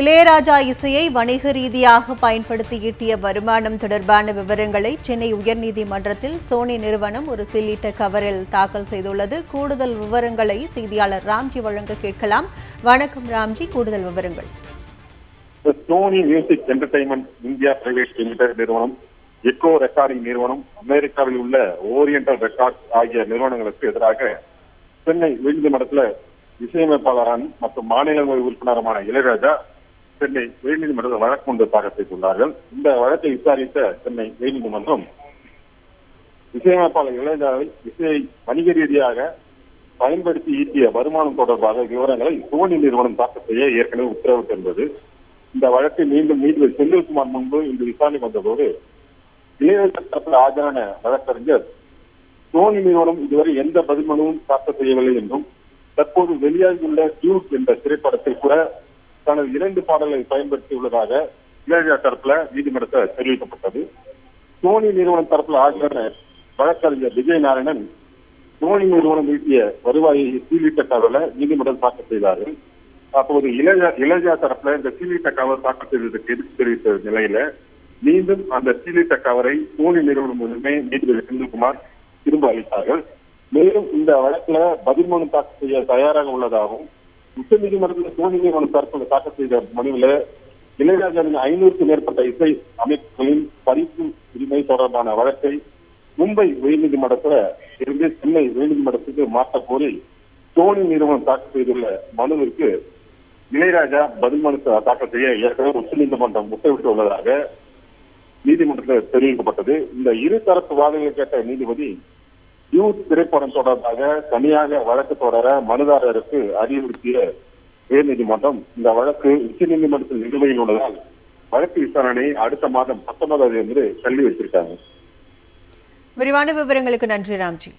இளையராஜா இசையை வணிக ரீதியாக பயன்படுத்தி ஈட்டிய வருமானம் தொடர்பான விவரங்களை சென்னை உயர்நீதிமன்றத்தில் சோனி நிறுவனம் ஒரு சீலிட்ட கவரில் தாக்கல் செய்துள்ளது. கூடுதல் விவரங்களை செய்தியாளர் ராம்ஜி வழங்க கேட்கலாம். வணக்கம் ராம்ஜி கூடுதல் விவரங்கள். Sony music entertainment India private limited நிறுவனம் எக்கோ ரெக்கார்டிங் நிறுவனம் அமெரிக்காவில் உள்ள ஓரியண்டல் ரெக்கார்ட் ஆகிய நிறுவனங்களுக்கு எதிராக சென்னை உயர்நீதிமன்றத்தில் இசையமைப்பாளரான மற்றும் மாநிலங்களவை உறுப்பினருமான இளையராஜா சென்னை உயர்நீதிமன்றத்தில் வழக்கு ஒன்று தாக்கல் செய்துள்ளார்கள். இந்த வழக்கை விசாரித்த சென்னை உயர்நீதிமன்றம் இசையமைப்பாளர் இளையராஜாவை இசையை வணிக ரீதியாக பயன்படுத்தி ஈட்டிய வருமானம் தொடர்பாக விவரங்களை சோனி நிறுவனம் தாக்கல் செய்ய ஏற்கனவே உத்தரவிட்டிருந்தது. இந்த வழக்கை மீண்டும் நீதிபதி செந்தில்குமார் முன்பு இன்று விசாரணை வந்தபோது இளையராஜா தரப்பில் ஆஜரான வழக்கறிஞர் சோனி நிறுவனம் இதுவரை எந்த பதில் மனுவும் தாக்கல் செய்யவில்லை என்றும் தற்போது வெளியாகியுள்ள டியூட் என்ற திரைப்படத்தில் கூட தனது இரண்டு பாடல்களை பயன்படுத்தியுள்ளதாக இளையராஜா தரப்புல நீதிமன்றத்தில் தெரிவிக்கப்பட்டது. சோனி நிறுவனம் தரப்புல ஆஜரான வழக்கறிஞர் விஜய் நாராயணன் சோனி நிறுவனம் ஈட்டிய வருவாயை சீலிட்ட கவலை நீதிமன்றம் தாக்கல் செய்தார்கள். அப்போது இளைய இளையா தரப்புல இந்த சீலிட்ட கவர் தாக்கல் செய்ததற்கு எதிர்ப்பு தெரிவித்த நிலையில மீண்டும் அந்த சீலிட்ட கவரை சோனி நிறுவனம் மூலமே நீதிபதி செந்தில்குமார் திரும்ப அளித்தார்கள். மேலும் இந்த வழக்குல பதில் மனு தாக்கல் செய்ய தயாராக உள்ளதாகவும் உச்ச நீதிமன்றத்தில் சிவகங்கை நிறுவனம் தரப்பில் தாக்கல் செய்த மனுவில் இளையராஜாவின் ஐநூறுக்கும் மேற்பட்ட இசை அமைப்புகளின் பரிசு உரிமை தொடர்பான வழக்கை மும்பை உயர்நீதிமன்றத்துல இருந்து சென்னை உயர்நீதிமன்றத்துக்கு மாற்ற கோரி சோனி நிறுவனம் தாக்கல் செய்துள்ள மனுவிற்கு இளையராஜா பதில் மனு தாக்கல் செய்ய ஏற்கனவே உச்சநீதிமன்றம் உத்தரவிட்டு உள்ளதாக நீதிமன்றத்தில் தெரிவிக்கப்பட்டது. இந்த இரு தரப்பு வாதங்களை கேட்ட நீதிபதி யூத் திரைப்படம் தொடர்பாக தனியாக வழக்கு தொடர மனுதாரருக்கு அறிவுறுத்திய உயர்நீதிமன்றம் இந்த வழக்கு உச்ச நீதிமன்றத்தில் நிலுவையில் உள்ளதால் வழக்கு விசாரணை அடுத்த மாதம் பத்தொன்பதாம் தேதி என்று தள்ளி வச்சிருக்காங்க விரிவான விவரங்களுக்கு நன்றி ராம்ஜி.